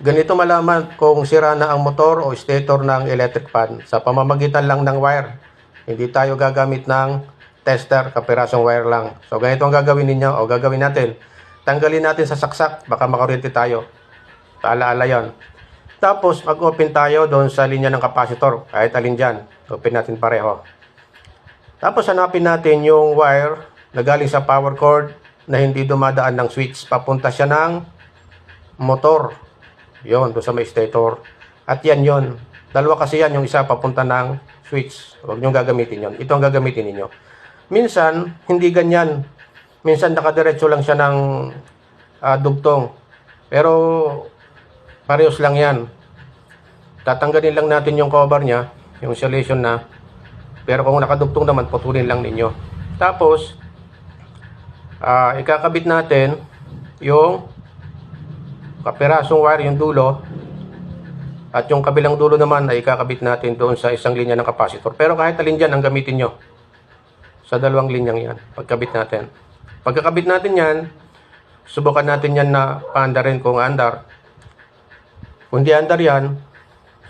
Ganito malaman kung sira na ang motor o stator ng electric fan sa pamamagitan lang ng wire. Hindi tayo gagamit ng tester, kapirasong wire lang. So ganito ang gagawin ninyo o gagawin natin. Tanggalin natin sa saksak, baka makuryente tayo. Paalaala yon. Tapos mag-open tayo doon sa linya ng capacitor, kahit alin dyan. Open natin pareho. Tapos hanapin natin yung wire na galing sa power cord na hindi dumadaan ng switch. Papunta siya ng motor. Yon, doon sa may stator. At yan yon. Dalawa kasi yan, yung isa papunta ng switch. Huwag niyong gagamitin yon. Ito ang gagamitin ninyo. Minsan, hindi ganyan. Minsan nakadiretso lang siya ng ah, dugtong. Pero parehas lang yan. Tatanggalin lang natin yung cover niya, yung insulation na. Pero kung nakadugtong naman, putulin lang ninyo. Tapos, ah, ikakabit natin yung kapirasong wire, yung dulo. At yung kabilang dulo naman ay ikakabit natin doon sa isang linya ng capacitor. Pero kahit alin dyan ang gamitin nyo. Sa dalawang linyang yan, pagkabit natin. Pagkakabit natin yan, subukan natin yan na paandarin kung andar. Kung di andar yan,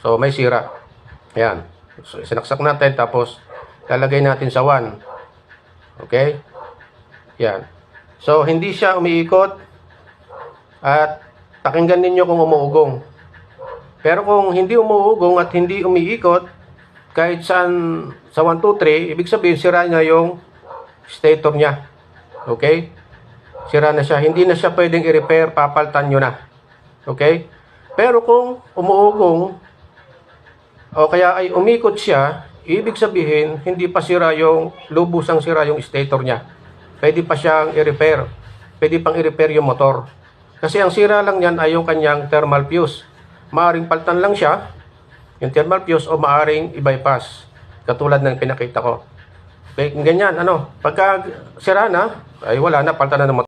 so may sira. Ayan. So, sinaksak natin, tapos lalagay natin sa 1. Okay? Yan. So, hindi siya umiikot at pakinggan ninyo kung umuugong. Pero kung hindi umuugong at hindi umiikot, kahit saan sa 1, 2, 3, ibig sabihin sira na yung stator niya. Okay? Sira na siya. Hindi na siya pwedeng i-repair, papaltan nyo na. Okay? Pero kung umuugong, o kaya ay umikot siya, ibig sabihin, hindi pa sira yung, lubusang sira yung stator niya. Pwede pa siyang i-repair. Pwede pang i-repair yung motor. Kasi ang sira lang yan ay yung kanyang thermal fuse. Maaring paltan lang siya, yung thermal fuse, o maaring i-bypass. Katulad ng pinakita ko. Ganyan, ano, pagka sira na, ay wala na, paltan na motor.